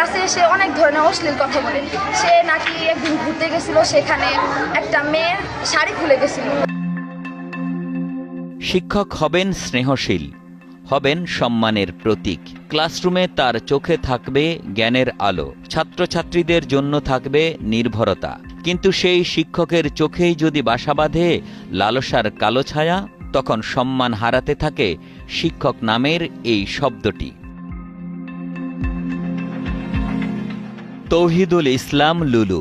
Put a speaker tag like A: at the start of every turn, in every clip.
A: ক্লাসে এসে অনেক ধরনের অশ্লীল কথা বলে। সে নাকি একদিন ঘুরতে গেছিল, সেখানে একটা মেয়ের শাড়ি খুলে গেছিল।
B: শিক্ষক হবেন স্নেহশীল, হবেন সম্মানের প্রতীক। ক্লাসরুমে তার চোখে থাকবে জ্ঞানের আলো, ছাত্রছাত্রীদের জন্য থাকবে নির্ভরতা। কিন্তু সেই শিক্ষকের চোখেই যদি বাসা বাঁধে লালসার কালো ছায়া, তখন সম্মান হারাতে থাকে শিক্ষক নামের এই শব্দটি। তৌহিদুল ইসলাম লুলু,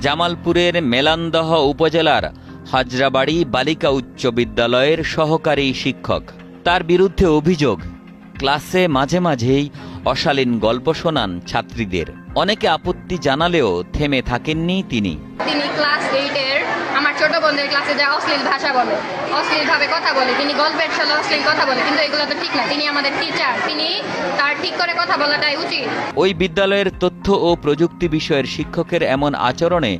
B: জামালপুরের মেলান্দহ উপজেলার হাজরাবাড়ি বালিকা উচ্চ বিদ্যালয়ের সহকারী শিক্ষক। তার বিরুদ্ধে অভিযোগ, ক্লাসে মাঝে মাঝেই অশালীন গল্প শোনান ছাত্রীদের। অনেকে আপত্তি জানালেও থেমে থাকেননি তিনি।
C: তিনি ছোট বোনদের ক্লাসে যা অশ্লীল ভাষা বলে, অশ্লীলভাবে কথা বলে। তিনি গল্পের ছলে অশ্লীল কথা বলে, কিন্তু এগুলো তো ঠিক না। তিনি আমাদের টিচার তিনি তার ঠিক করে কথা বলাটাই উচিত।
B: ওই বিদ্যালয়ের তথ্য ও প্রযুক্তি বিষয়ের শিক্ষকের এমন আচরণে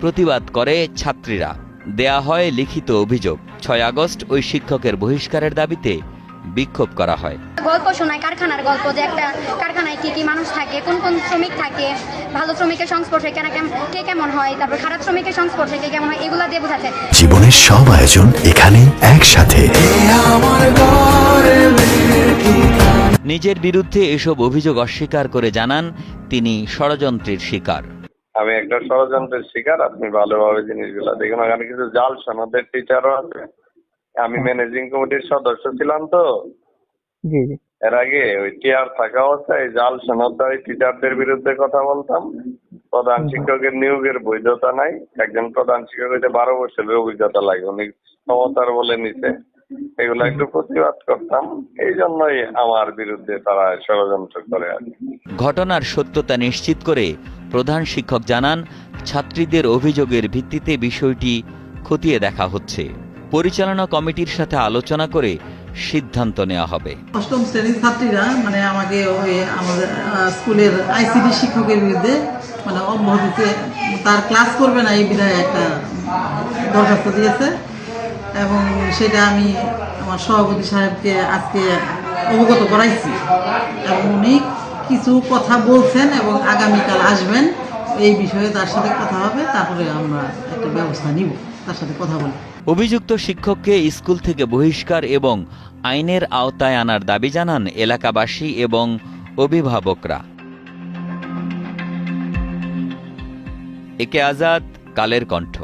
B: প্রতিবাদ করে ছাত্রীরা। দেয়া হয় লিখিত অভিযোগ। ছয় আগস্ট ওই শিক্ষকের বহিষ্কারের দাবিতে বিক্ষোভ করা হয়।
D: গল্প শোনায় কারখানার গল্প যে একটা কারখানায় কি কি মানুষ থাকে কোন কোন শ্রমিক থাকে ভালো শ্রমিকের সংস্পর্শে কেন কে কেমন হয় তারপর খারাপ শ্রমিকের সংস্পর্শে কে কেমন হয় এগুলা দিয়ে বোঝাচ্ছে।
E: জীবনের সব আয়োজন এখানে একসাথে।
B: নিজের বিরুদ্ধে এসব অভিযোগ অস্বীকার করে জানান তিনি ষড়যন্ত্রের শিকার।
F: আমি একটা ষড়যন্ত্রের শিকার আপনি ভালোভাবে জিনিসগুলো দেখুন ওখানে কিছু জাল সনদের টিচারও আছে। আমি ম্যানেজিং কমিটির সদস্য ছিলাম তো।
G: জি জি।
F: এর আগে ওই টিআর থাকা অবস্থায় জাল সনদদারি টিচারদের বিরুদ্ধে কথা বলতাম। প্রধান শিক্ষকের নিয়োগের বৈধতা নাই। একজন প্রধান শিক্ষক হইতে বারো বছরের অভিজ্ঞতা লাগে উনি ক্ষমতার বলে নিছে। এগুলো একটু প্রতিবাদ করতাম। এই জন্যই আমার বিরুদ্ধে তারা ষড়যন্ত্র করে আর
B: ঘটনার সত্যতা নিশ্চিত করে প্রধান শিক্ষক জানান ছাত্রীদের অভিযোগের ভিত্তিতে বিষয়টি খতিয়ে দেখা হচ্ছে। পরিচালনা কমিটির সাথে আলোচনা করে সিদ্ধান্ত নেওয়া হবে।
H: অষ্টম শ্রেণির ছাত্রীরা মানে আমাকে ওই আমাদের স্কুলের আইসিডি শিক্ষকের বিরুদ্ধে মানে অব্যাহতিতে তার ক্লাস করবে না, এই বিধায় একটা দরখাস্ত দিয়েছে। এবং সেটা আমি আমার সভাপতি সাহেবকে আজকে অবগত করাইছি। এবং উনি কিছু কথা বলছেন এবং আগামীকাল আসবেন। এই বিষয়ে তার সাথে কথা হবে, তারপরে আমরা একটা ব্যবস্থা নিব, তার সাথে কথা বলি।
B: অভিযুক্ত শিক্ষককে স্কুল থেকে বহিষ্কার এবং আইনের আওতায় আনার দাবি জানান এলাকাবাসী এবং অভিভাবকরা। একে আজাদ, কালের কণ্ঠ।